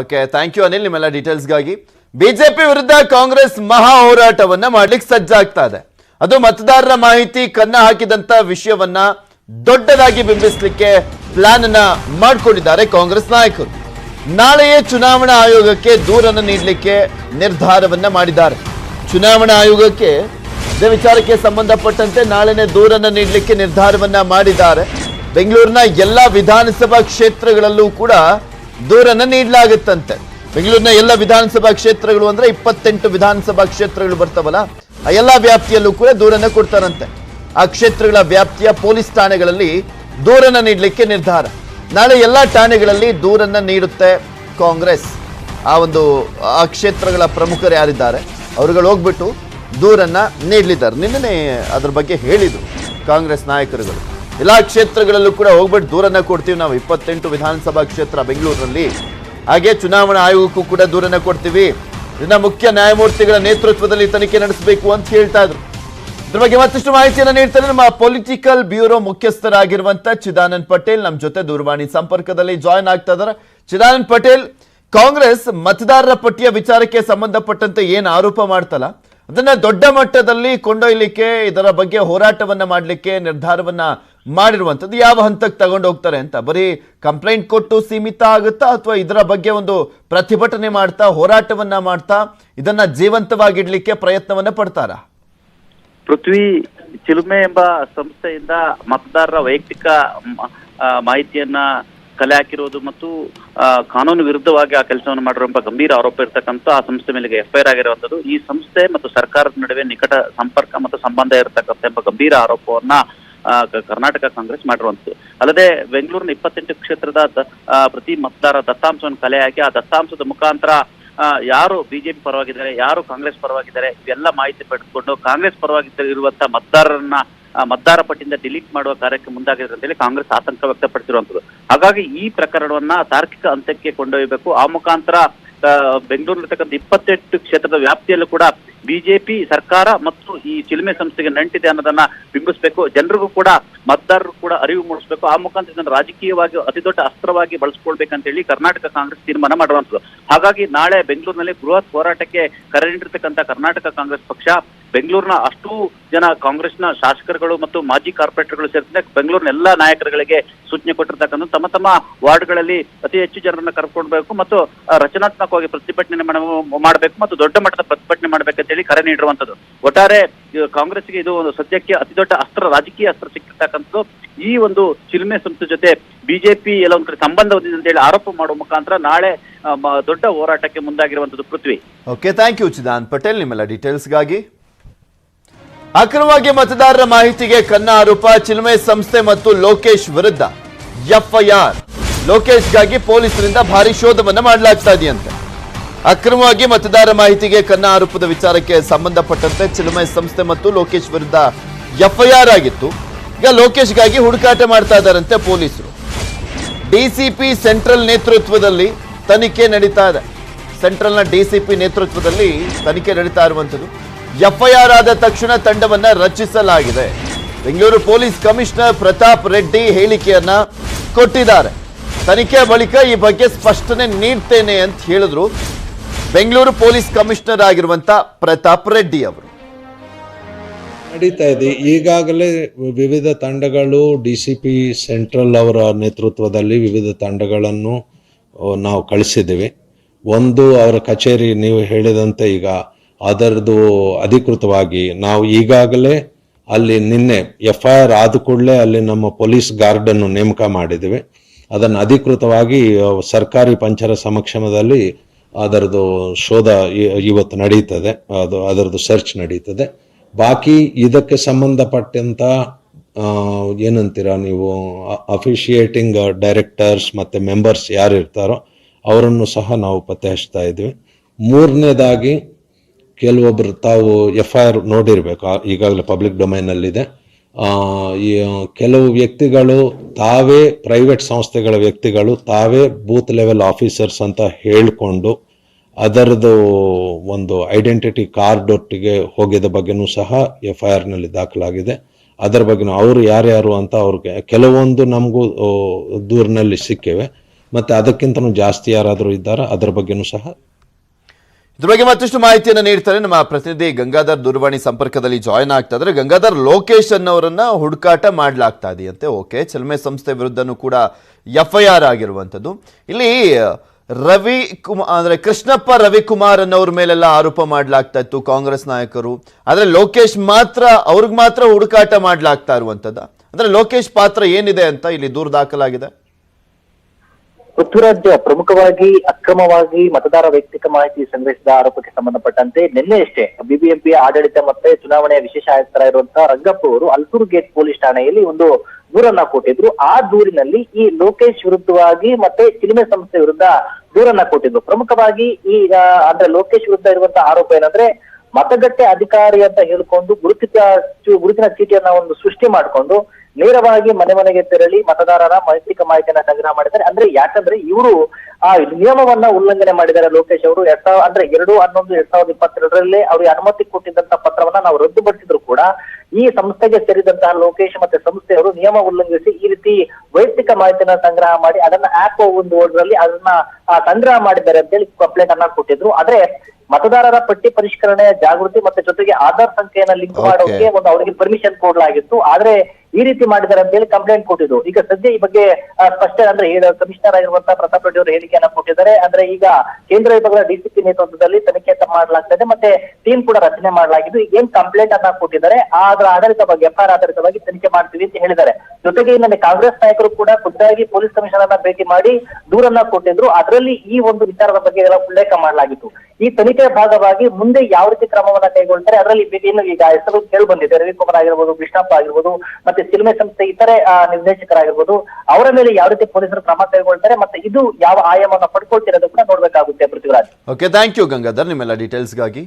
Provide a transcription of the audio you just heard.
Okay thank you Anil ನಿಮ್ಮೆಲ್ಲ ಡೀಟೇಲ್ಸ್ಗಾಗಿ BJP ವಿರುದ್ಧ ಕಾಂಗ್ರೆಸ್ ಮಹಾ ಹೋರಾಟವನ್ನ ಮಾಡ್ಲಿಕ್ಕೆ ಸಜ್ಜಾಗ್ತಾ ಇದೆ. ಅದು ಮತದಾರರ ಮಾಹಿತಿ, ಕನ್ನ ಹಾಕಿದಂತ ವಿಷಯವನ್ನ ದೊಡ್ಡದಾಗಿ ಬಿಂಬಿಸಲಿಕ್ಕೆ ಪ್ಲಾನ್ ಅನ್ನ ಮಾಡಿಕೊಂಡಿದ್ದಾರೆ ಕಾಂಗ್ರೆಸ್ ನಾಯಕರು. ನಾಳೆಯೇ ಚುನಾವಣಾ ಆಯೋಗಕ್ಕೆ ದೂರನ್ನು ನೀಡಲಿಕ್ಕೆ ನಿರ್ಧಾರವನ್ನ ಮಾಡಿದ್ದಾರೆ. ಚುನಾವಣಾ ಆಯೋಗಕ್ಕೆ ಇದೇ ವಿಚಾರಕ್ಕೆ ಸಂಬಂಧಪಟ್ಟಂತೆ ನಾಳೆನೆ ದೂರನ್ನು ನೀಡಲಿಕ್ಕೆ ನಿರ್ಧಾರವನ್ನ ಮಾಡಿದ್ದಾರೆ. ಬೆಂಗಳೂರಿನ ಎಲ್ಲ ವಿಧಾನಸಭಾ ಕ್ಷೇತ್ರಗಳಲ್ಲೂ ಕೂಡ ದೂರನ್ನ ನೀಡಲಾಗುತ್ತಂತೆ. ಬೆಂಗಳೂರಿನ ಎಲ್ಲ ವಿಧಾನಸಭಾ ಕ್ಷೇತ್ರಗಳು ಅಂದ್ರೆ ಇಪ್ಪತ್ತೆಂಟು ವಿಧಾನಸಭಾ ಕ್ಷೇತ್ರಗಳು ಬರ್ತಾವಲ್ಲ, ಆ ಎಲ್ಲ ವ್ಯಾಪ್ತಿಯಲ್ಲೂ ಕೂಡ ದೂರನ್ನು ಕೊಡ್ತಾರಂತೆ. ಆ ಕ್ಷೇತ್ರಗಳ ವ್ಯಾಪ್ತಿಯ ಪೊಲೀಸ್ ಠಾಣೆಗಳಲ್ಲಿ ದೂರನ್ನು ನೀಡಲಿಕ್ಕೆ ನಿರ್ಧಾರ. ನಾಳೆ ಎಲ್ಲ ಠಾಣೆಗಳಲ್ಲಿ ದೂರನ್ನ ನೀಡುತ್ತೆ ಕಾಂಗ್ರೆಸ್. ಆ ಒಂದು, ಆ ಕ್ಷೇತ್ರಗಳ ಪ್ರಮುಖರು ಯಾರಿದ್ದಾರೆ, ಅವರುಗಳು ಹೋಗ್ಬಿಟ್ಟು ದೂರನ್ನ ನೀಡಲಿದ್ದಾರೆ. ನಿನ್ನೆ ಅದ್ರ ಬಗ್ಗೆ ಹೇಳಿದರು ಕಾಂಗ್ರೆಸ್ ನಾಯಕರುಗಳು. ಎಲ್ಲಾ ಕ್ಷೇತ್ರಗಳಲ್ಲೂ ಕೂಡ ಹೋಗ್ಬಿಟ್ಟು ದೂರನ್ನ ಕೊಡ್ತೀವಿ ನಾವು. ಇಪ್ಪತ್ತೆಂಟು ವಿಧಾನಸಭಾ ಕ್ಷೇತ್ರ ಬೆಂಗಳೂರಿನಲ್ಲಿ. ಹಾಗೆ ಚುನಾವಣಾ ಆಯೋಗಕ್ಕೂ ಕೂಡ ದೂರನ್ನ ಕೊಡ್ತೀವಿ. ಇದನ್ನ ಮುಖ್ಯ ನ್ಯಾಯಮೂರ್ತಿಗಳ ನೇತೃತ್ವದಲ್ಲಿ ತನಿಖೆ ನಡೆಸಬೇಕು ಅಂತ ಹೇಳ್ತಾ ಇದ್ರು. ಇದ್ರ ಬಗ್ಗೆ ಮತ್ತಷ್ಟು ಮಾಹಿತಿಯನ್ನು ನೀಡ್ತಾರೆ ನಮ್ಮ ಪೊಲಿಟಿಕಲ್ ಬ್ಯೂರೋ ಮುಖ್ಯಸ್ಥರಾಗಿರುವಂತ ಚಿದಾನಂದ್ ಪಟೇಲ್ ನಮ್ಮ ಜೊತೆ ದೂರವಾಣಿ ಸಂಪರ್ಕದಲ್ಲಿ ಜಾಯ್ನ್ ಆಗ್ತಾ ಇದಾರೆ ಚಿದಾನಂದ್ ಪಟೇಲ್, ಕಾಂಗ್ರೆಸ್ ಮತದಾರರ ಪಟ್ಟಿಯ ವಿಚಾರಕ್ಕೆ ಸಂಬಂಧಪಟ್ಟಂತೆ ಏನು ಆರೋಪ ಮಾಡ್ತಲ್ಲ? ಅದನ್ನ ದೊಡ್ಡ ಮಟ್ಟದಲ್ಲಿ ಕೊಂಡೊಯ್ಲಿಕ್ಕೆ, ಇದರ ಬಗ್ಗೆ ಹೋರಾಟವನ್ನ ಮಾಡಲಿಕ್ಕೆ ನಿರ್ಧಾರವನ್ನ ಮಾಡಿರುವಂತದ್ದು ಯಾವ ಹಂತಕ್ಕೆ ತಗೊಂಡು ಹೋಗ್ತಾರೆ ಅಂತ. ಬರೀ ಕಂಪ್ಲೇಂಟ್ ಕೊಟ್ಟು ಸೀಮಿತ ಆಗುತ್ತಾ ಅಥವಾ ಇದರ ಬಗ್ಗೆ ಒಂದು ಪ್ರತಿಭಟನೆ ಮಾಡ್ತಾ, ಹೋರಾಟವನ್ನ ಮಾಡ್ತಾ, ಇದನ್ನ ಜೀವಂತವಾಗಿಡ್ಲಿಕ್ಕೆ ಪ್ರಯತ್ನವನ್ನ ಪಡ್ತಾರ? ಪೃಥ್ವಿ ಚಿಲುಮೆ ಎಂಬ ಸಂಸ್ಥೆಯಿಂದ ಮತದಾರರ ವೈಯಕ್ತಿಕ ಮಾಹಿತಿಯನ್ನ ಕಲೆ ಹಾಕಿರೋದು ಮತ್ತು ಕಾನೂನು ವಿರುದ್ಧವಾಗಿ ಆ ಕೆಲಸವನ್ನು ಎಂಬ ಗಂಭೀರ ಆರೋಪ ಇರತಕ್ಕಂಥ ಆ ಸಂಸ್ಥೆ ಮೇಲೆ ಎಫ್ಐಆರ್ ಆಗಿರುವಂಥದ್ದು. ಈ ಸಂಸ್ಥೆ ಮತ್ತು ಸರ್ಕಾರದ ನಡುವೆ ನಿಕಟ ಸಂಪರ್ಕ ಮತ್ತು ಸಂಬಂಧ ಇರತಕ್ಕಂಥ ಎಂಬ ಗಂಭೀರ ಆರೋಪವನ್ನ ಕರ್ನಾಟಕ ಕಾಂಗ್ರೆಸ್ ಮಾಡಿರುವಂತದ್ದು ಅಲ್ಲದೆ ಬೆಂಗಳೂರಿನ ಇಪ್ಪತ್ತೆಂಟು ಕ್ಷೇತ್ರದ ಪ್ರತಿ ಮತದಾರ ದತ್ತಾಂಶವನ್ನು ಕಲೆ ಹಾಕಿ ಆ ದತ್ತಾಂಶದ ಮುಖಾಂತರ ಯಾರು ಬಿಜೆಪಿ ಪರವಾಗಿದ್ದಾರೆ ಯಾರು ಕಾಂಗ್ರೆಸ್ ಪರವಾಗಿದ್ದಾರೆ ಇವೆಲ್ಲ ಮಾಹಿತಿ ಪಡೆದುಕೊಂಡು ಕಾಂಗ್ರೆಸ್ ಪರವಾಗಿ ಇರುವಂತಹ ಮತದಾರರನ್ನ ಮತದಾರ ಪಟ್ಟಿಯಿಂದ ಡಿಲೀಟ್ ಮಾಡುವ ಕಾರ್ಯಕ್ಕೆ ಮುಂದಾಗಿದೆ ಅಂತೇಳಿ ಕಾಂಗ್ರೆಸ್ ಆತಂಕ ವ್ಯಕ್ತಪಡಿಸಿರುವಂತದ್ದು ಹಾಗಾಗಿ ಈ ಪ್ರಕರಣವನ್ನ ತಾರ್ಕಿಕ ಅಂತ್ಯಕ್ಕೆ ಕೊಂಡೊಯ್ಯಬೇಕು. ಆ ಮುಖಾಂತರ ಆ, ಬೆಂಗಳೂರಿನಲ್ಲಿರ್ತಕ್ಕಂಥ ಇಪ್ಪತ್ತೆಂಟು ಕ್ಷೇತ್ರದ ವ್ಯಾಪ್ತಿಯಲ್ಲೂ ಕೂಡ ಬಿಜೆಪಿ ಸರ್ಕಾರ ಮತ್ತು ಈ ಚಿಲುಮೆ ಸಂಸ್ಥೆಗೆ ನಂಟಿದೆ ಅನ್ನೋದನ್ನ ಬಿಂಬಿಸಬೇಕು. ಜನರಿಗೂ ಕೂಡ, ಮತದಾರರು ಕೂಡ ಅರಿವು ಮೂಡಿಸಬೇಕು. ಆ ಮುಖಾಂತರ ಇದನ್ನು ರಾಜಕೀಯವಾಗಿ ಅತಿ ದೊಡ್ಡ ಅಸ್ತ್ರವಾಗಿ ಬಳಸ್ಕೊಳ್ಬೇಕಂತ ಹೇಳಿ ಕರ್ನಾಟಕ ಕಾಂಗ್ರೆಸ್ ತೀರ್ಮಾನ ಮಾಡುವಂಥದ್ದು. ಹಾಗಾಗಿ ನಾಳೆ ಬೆಂಗಳೂರಿನಲ್ಲಿ ಬೃಹತ್ ಹೋರಾಟಕ್ಕೆ ಕರೆ ನೀಡಿರ್ತಕ್ಕಂಥ ಕರ್ನಾಟಕ ಕಾಂಗ್ರೆಸ್ ಪಕ್ಷ, ಬೆಂಗಳೂರಿನ ಅಷ್ಟೂ ಜನ ಕಾಂಗ್ರೆಸ್ನ ಶಾಸಕರುಗಳು ಮತ್ತು ಮಾಜಿ ಕಾರ್ಪೊರೇಟರ್ಗಳು ಸೇರಿದಂತೆ ಬೆಂಗಳೂರಿನ ಎಲ್ಲಾ ನಾಯಕರುಗಳಿಗೆ ಸೂಚನೆ ಕೊಟ್ಟಿರ್ತಕ್ಕಂಥ ತಮ್ಮ ತಮ್ಮ ವಾರ್ಡ್ಗಳಲ್ಲಿ ಅತಿ ಹೆಚ್ಚು ಜನರನ್ನ ಕರ್ಕೊಳ್ಬೇಕು ಮತ್ತು ರಚನಾತ್ಮಕವಾಗಿ ಪ್ರತಿಭಟನೆ ಮಾಡಬೇಕು ಮತ್ತು ದೊಡ್ಡ ಮಟ್ಟದ ಪ್ರತಿಭಟನೆ ಮಾಡಬೇಕಂತ ಹೇಳಿ ಕರೆ ನೀಡಿರುವಂತದ್ದು. ಒಟ್ಟಾರೆ ಕಾಂಗ್ರೆಸ್ಗೆ ಇದು ಒಂದು ಸದ್ಯಕ್ಕೆ ಅತಿ ದೊಡ್ಡ ಅಸ್ತ್ರ, ರಾಜಕೀಯ ಅಸ್ತ್ರ ಸಿಕ್ಕಿರ್ತಕ್ಕಂಥದ್ದು. ಈ ಒಂದು ಚಿಲುಮೆ ಸಂಸ್ಥೆ ಜೊತೆ ಬಿಜೆಪಿ ಎಲ್ಲ ಒಂದ್ ಕಡೆ ಸಂಬಂಧ ಹೊಂದಿದೆ ಅಂತ ಹೇಳಿ ಆರೋಪ ಮಾಡುವ ಮುಖಾಂತರ ನಾಳೆ ದೊಡ್ಡ ಹೋರಾಟಕ್ಕೆ ಮುಂದಾಗಿರುವಂತದ್ದು Prithvi. Okay thank you Chidan Patel. ನಿಮ್ಮೆಲ್ಲ ಡೀಟೇಲ್ಸ್ಗಾಗಿ ಅಕ್ರಮವಾಗಿ ಮತದಾರರ ಮಾಹಿತಿಗೆ ಕನ್ನ ಆರೋಪ ಚಿಲ್ಮೆ ಸಂಸ್ಥೆ ಮತ್ತು ಲೋಕೇಶ್ ವಿರುದ್ಧ. ಎಫ್ಐಆರ್ ಲೋಕೇಶ್ಗಾಗಿ ಪೊಲೀಸರಿಂದ ಭಾರಿ ಶೋಧವನ್ನ ಮಾಡಲಾಗ್ತಾ ಇದೆಯಂತೆ. ಅಕ್ರಮವಾಗಿ ಮತದಾರ ಮಾಹಿತಿಗೆ ಕನ್ನ ಆರೋಪದ ವಿಚಾರಕ್ಕೆ ಸಂಬಂಧಪಟ್ಟಂತೆ ಚಿಲುಮೆ ಸಂಸ್ಥೆ ಮತ್ತು ಲೋಕೇಶ್ ವಿರುದ್ಧ ಎಫ್ಐಆರ್ ಆಗಿತ್ತು. ಈಗ ಲೋಕೇಶ್ಗಾಗಿ ಹುಡುಕಾಟ ಮಾಡ್ತಾ ಇದ್ದಾರಂತೆ ಪೊಲೀಸರು. ಡಿಸಿಪಿ ಸೆಂಟ್ರಲ್ ನೇತೃತ್ವದಲ್ಲಿ ತನಿಖೆ ನಡೀತಾ ಇದೆ. ಸೆಂಟ್ರಲ್ನ ಡಿಸಿಪಿ ನೇತೃತ್ವದಲ್ಲಿ ತನಿಖೆ ನಡೀತಾ ಇರುವಂಥದ್ದು. ಎಫ್ಐಆರ್ ಆದ ತಕ್ಷಣ ತಂಡವನ್ನು ರಚಿಸಲಾಗಿದೆ. ಬೆಂಗಳೂರು ಪೊಲೀಸ್ ಕಮಿಷನರ್ ಪ್ರತಾಪ್ ರೆಡ್ಡಿ ಹೇಳಿಕೆಯನ್ನ ಕೊಟ್ಟಿದ್ದಾರೆ. ತನಿಖೆ ಬಳಿಕ ಈ ಬಗ್ಗೆ ಸ್ಪಷ್ಟನೆ ನೀಡ್ತೇನೆ ಅಂತ ಹೇಳಿದ್ರು. ಬೆಂಗಳೂರು ಪೊಲೀಸ್ ಕಮಿಷನರ್ ಆಗಿರುವಂತ ಪ್ರತಾಪ್ ರೆಡ್ಡಿ ಅವರು. ನಡೀತಾ ಇದೆ. ಈಗಾಗಲೇ ವಿವಿಧ ತಂಡಗಳು ಡಿ ಸೆಂಟ್ರಲ್ ಅವರ ನೇತೃತ್ವದಲ್ಲಿ ವಿವಿಧ ತಂಡಗಳನ್ನು ನಾವು ಕಳಿಸಿದ್ದೀವಿ. ಒಂದು ಅವರ ಕಚೇರಿ ನೀವು ಹೇಳಿದಂತೆ ಈಗ ಅದರದು ಅಧಿಕೃತವಾಗಿ ನಾವು ಈಗಾಗಲೇ ಅಲ್ಲಿ ನಿನ್ನೆ ಎಫ್ ಐ ಆರ್ ಆದ ಕೂಡಲೇ ಅಲ್ಲಿ ನಮ್ಮ ಪೊಲೀಸ್ ಗಾರ್ಡನ್ನು ನೇಮಕ ಮಾಡಿದ್ದೀವಿ. ಅದನ್ನು ಅಧಿಕೃತವಾಗಿ ಸರ್ಕಾರಿ ಪಂಚರ ಸಮಕ್ಷಮದಲ್ಲಿ ಅದರದ್ದು ಶೋಧ ಇವತ್ತು ನಡೀತದೆ. ಅದು ಅದರದ್ದು ಸರ್ಚ್ ನಡೀತದೆ. ಬಾಕಿ ಇದಕ್ಕೆ ಸಂಬಂಧಪಟ್ಟಂತ ಏನಂತೀರಾ ನೀವು ಅಫಿಷಿಯೇಟಿಂಗ್ ಡೈರೆಕ್ಟರ್ಸ್ ಮತ್ತು ಮೆಂಬರ್ಸ್ ಯಾರು ಇರ್ತಾರೋ ಅವರನ್ನು ಸಹ ನಾವು ಪತ್ತೆ ಹಚ್ತಾ ಇದ್ವಿ. ಮೂರನೇದಾಗಿ ಕೆಲವೊಬ್ಬರು ತಾವು ಎಫ್ ಐ ಆರ್ ನೋಡಿರಬೇಕು. ಈಗಾಗಲೇ ಪಬ್ಲಿಕ್ ಡೊಮೈನಲ್ಲಿದೆ ಕೆಲವು ವ್ಯಕ್ತಿಗಳು ತಾವೇ ಪ್ರೈವೇಟ್ ಸಂಸ್ಥೆಗಳ ವ್ಯಕ್ತಿಗಳು ತಾವೇ ಬೂತ್ ಲೆವೆಲ್ ಆಫೀಸರ್ಸ್ ಅಂತ ಹೇಳಿಕೊಂಡು ಅದರದ್ದು ಒಂದು ಐಡೆಂಟಿಟಿ ಕಾರ್ಡ್ ಒಟ್ಟಿಗೆ ಹೋಗಿದ ಬಗ್ಗೆನೂ ಸಹ ಎಫ್ ಐ ಆರ್ನಲ್ಲಿ ದಾಖಲಾಗಿದೆ. ಅದರ ಬಗ್ಗೆನೂ ಅವರು ಯಾರ್ಯಾರು ಅಂತ ಅವ್ರಿಗೆ ಕೆಲವೊಂದು ನಮಗೂ ದೂರಿನಲ್ಲಿ ಸಿಕ್ಕಿವೆ. ಮತ್ತು ಅದಕ್ಕಿಂತನೂ ಜಾಸ್ತಿ ಯಾರಾದರೂ ಇದ್ದಾರಾ? ಅದರ ಬಗ್ಗೆನೂ ಸಹ. ಇದ್ರ ಬಗ್ಗೆ ಮತ್ತಷ್ಟು ಮಾಹಿತಿಯನ್ನು ನೀಡ್ತಾರೆ ನಮ್ಮ ಪ್ರತಿನಿಧಿ ಗಂಗಾಧರ್ ದೂರವಾಣಿ ಸಂಪರ್ಕದಲ್ಲಿ ಜಾಯ್ನ್ ಆಗ್ತಾ ಇದ್ರೆ ಗಂಗಾಧರ್, ಲೋಕೇಶ್ ಅನ್ನೋರನ್ನ ಹುಡುಕಾಟ ಮಾಡಲಾಗ್ತಾ ಇದೆಯಂತೆ. ಓಕೆ ಚಲಮೆ ಸಂಸ್ಥೆ ವಿರುದ್ಧನೂ ಕೂಡ ಎಫ್ ಐ ಆರ್ ಆಗಿರುವಂಥದ್ದು. ಇಲ್ಲಿ ರವಿ ಕುಮಾರ್ ಅಂದ್ರೆ ಕೃಷ್ಣಪ್ಪ ರವಿಕುಮಾರ್ ಅನ್ನೋರ ಮೇಲೆಲ್ಲ ಆರೋಪ ಮಾಡಲಾಗ್ತಾ ಇತ್ತು ಕಾಂಗ್ರೆಸ್ ನಾಯಕರು. ಆದ್ರೆ ಲೋಕೇಶ್ ಮಾತ್ರ, ಅವ್ರಿಗೆ ಮಾತ್ರ ಹುಡುಕಾಟ ಮಾಡ್ಲಾಗ್ತಾ ಇರುವಂಥದ್ದು ಅಂದ್ರೆ ಲೋಕೇಶ್ ಪಾತ್ರ ಏನಿದೆ ಅಂತ ಇಲ್ಲಿ ದೂರು ದಾಖಲಾಗಿದೆ? ಪೃಥ್ವಿರಾಜ್ ಪ್ರಮುಖವಾಗಿ ಅಕ್ರಮವಾಗಿ ಮತದಾರ ವೈಯಕ್ತಿಕ ಮಾಹಿತಿ ಸಂಗ್ರಹಿಸಿದ ಆರೋಪಕ್ಕೆ ಸಂಬಂಧಪಟ್ಟಂತೆ ನಿನ್ನೆಯಷ್ಟೇ ಬಿಬಿಎಂಪಿ ಆಡಳಿತ ಮತ್ತೆ ಚುನಾವಣೆಯ ವಿಶೇಷ ಆಯುಕ್ತರ ಇರುವಂತಹ ರಂಗಪ್ಪ ಅವರು ಅಲ್ಸೂರು ಗೇಟ್ ಪೊಲೀಸ್ ಠಾಣೆಯಲ್ಲಿ ಒಂದು ದೂರನ್ನ ಕೊಟ್ಟಿದ್ರು. ಆ ದೂರಿನಲ್ಲಿ ಈ ಲೋಕೇಶ್ ವಿರುದ್ಧವಾಗಿ ಮತ್ತೆ ಚಿಲುಮೆ ಸಂಸ್ಥೆ ವಿರುದ್ಧ ದೂರನ್ನ ಕೊಟ್ಟಿದ್ರು. ಪ್ರಮುಖವಾಗಿ ಈ ಅಂದ್ರೆ ಲೋಕೇಶ್ ವಿರುದ್ಧ ಇರುವಂತಹ ಆರೋಪ ಏನಂದ್ರೆ, ಮತಗಟ್ಟೆ ಅಧಿಕಾರಿ ಅಂತ ಹೇಳ್ಕೊಂಡು ಗುರುತಿತ ಗುರುತಿನ ಚೀಟಿಯನ್ನ ಒಂದು ಸೃಷ್ಟಿ ಮಾಡ್ಕೊಂಡು ನೇರವಾಗಿ ಮನೆ ಮನೆಗೆ ತೆರಳಿ ಮತದಾರರ ವೈಯಕ್ತಿಕ ಮಾಹಿತಿಯನ್ನ ಸಂಗ್ರಹ ಮಾಡಿದ್ದಾರೆ. ಅಂದ್ರೆ ಯಾಕಂದ್ರೆ ಇವರು ಆ ನಿಯಮವನ್ನ ಉಲ್ಲಂಘನೆ ಮಾಡಿದ್ದಾರೆ ಲೋಕೇಶ್ ಅವರು. ಎರಡ್ ಸಾವಿರ ಅಂದ್ರೆ ಎರಡು ಹನ್ನೊಂದು ಎರಡ್ ಸಾವಿರದ ಇಪ್ಪತ್ತೆರಡರಲ್ಲಿ ಅವರಿಗೆ ಅನುಮತಿ ಕೊಟ್ಟಿದ್ದಂತ ಪತ್ರವನ್ನ ನಾವು ರದ್ದುಪಡಿಸಿದ್ರು ಕೂಡ ಈ ಸಂಸ್ಥೆಗೆ ಸೇರಿದಂತಹ ಲೋಕೇಶ್ ಮತ್ತೆ ಸಂಸ್ಥೆಯವರು ನಿಯಮ ಉಲ್ಲಂಘಿಸಿ ಈ ರೀತಿ ವೈಯಕ್ತಿಕ ಮಾಹಿತಿಯನ್ನ ಸಂಗ್ರಹ ಮಾಡಿ ಅದನ್ನ ಆಪ್ ಒಂದು ಓಡ್ರಲ್ಲಿ ಅದನ್ನ ಆ, ಸಂಗ್ರಹ ಮಾಡಿದ್ದಾರೆ ಅಂತ ಹೇಳಿ ಕಂಪ್ಲೇಂಟ್ ಅನ್ನ ಕೊಟ್ಟಿದ್ರು. ಆದ್ರೆ ಮತದಾರರ ಪಟ್ಟಿ ಪರಿಷ್ಕರಣೆ ಜಾಗೃತಿ ಮತ್ತೆ ಜೊತೆಗೆ ಆಧಾರ್ ಸಂಖ್ಯೆಯನ್ನ ಲಿಂಕ್. ಮಾಡೋಕೆ ಒಂದು ಅವರಿಗೆ ಪರ್ಮಿಷನ್ ಕೊಡಲಾಗಿತ್ತು. ಆದ್ರೆ ಈ ರೀತಿ ಮಾಡಿದ್ದಾರೆ ಅಂತ ಹೇಳಿ ಕಂಪ್ಲೇಂಟ್ ಕೊಟ್ಟಿದ್ರು ಈಗ ಸದ್ಯ ಈ ಬಗ್ಗೆ ಸ್ಪಷ್ಟ ಅಂದ್ರೆ ಕಮಿಷನರ್ ಆಗಿರುವಂತಹ ಪ್ರತಾಪ್ ರೆಡ್ಡಿ ಅವರು ಹೇಳಿಕೆಯನ್ನ ಕೊಟ್ಟಿದ್ದಾರೆ. ಅಂದ್ರೆ ಈಗ ಕೇಂದ್ರ ವಿಭಾಗದ ಡಿಸಿಪಿ ನೇತೃತ್ವದಲ್ಲಿ ತನಿಖೆ ಮಾಡಲಾಗ್ತದೆ, ಮತ್ತೆ ಟೀಮ್ ಕೂಡ ರಚನೆ ಮಾಡಲಾಗಿದ್ದು ಏನ್ ಕಂಪ್ಲೇಂಟ್ ಅನ್ನ ಕೊಟ್ಟಿದ್ದಾರೆ, ಅದರ ಆಧಾರಿತವಾಗಿ ಎಫ್ಐಆರ್ ಆಧಾರಿತವಾಗಿ ತನಿಖೆ ಮಾಡ್ತೀವಿ ಅಂತ ಹೇಳಿದ್ದಾರೆ. ಜೊತೆಗೆ ನಿನ್ನೆ ಕಾಂಗ್ರೆಸ್ ನಾಯಕರು ಕೂಡ ಖುದ್ದಾಗಿ ಪೊಲೀಸ್ ಕಮಿಷನರ್ ಅನ್ನ ಭೇಟಿ ಮಾಡಿ ದೂರನ್ನ ಕೊಟ್ಟಿದ್ರು. ಅದರಲ್ಲಿ ಈ ಒಂದು ವಿಚಾರದ ಬಗ್ಗೆ ಎಲ್ಲ ಉಲ್ಲೇಖ ಮಾಡಲಾಗಿತ್ತು. ಈ ತನಿಖೆಯ ಭಾಗವಾಗಿ ಮುಂದೆ ಯಾವ ರೀತಿ ಕ್ರಮವನ್ನ ಕೈಗೊಳ್ತಾರೆ ಅದರಲ್ಲಿ ಇನ್ನು ಈಗ ಹೆಸರು ಕೇಳಿ ಬಂದಿದೆ ರವಿಕುಮಾರ್ ಆಗಿರ್ಬೋದು, ಕೃಷ್ಣಪ್ಪ ಆಗಿರ್ಬೋದು, ಮತ್ತೆ ಸಿಲ್ಮೆ ಸಂಸ್ಥೆ ಇತರೆ ನಿರ್ದೇಶಕರಾಗಿರ್ಬೋದು, ಅವರ ಮೇಲೆ ಯಾವ ರೀತಿ ಪೊಲೀಸರು ಕ್ರಮ ಕೈಗೊಳ್ತಾರೆ ಮತ್ತೆ ಇದು ಯಾವ ಆಯಾಮವನ್ನು ಪಡ್ಕೊಳ್ತಿರೋದು ಕೂಡ ನೋಡ್ಬೇಕಾಗುತ್ತೆ Prithviraj. Okay thank you Gangadhar, ನಿಮ್ಮೆಲ್ಲ ಡೀಟೇಲ್ಸ್ಗಾಗಿ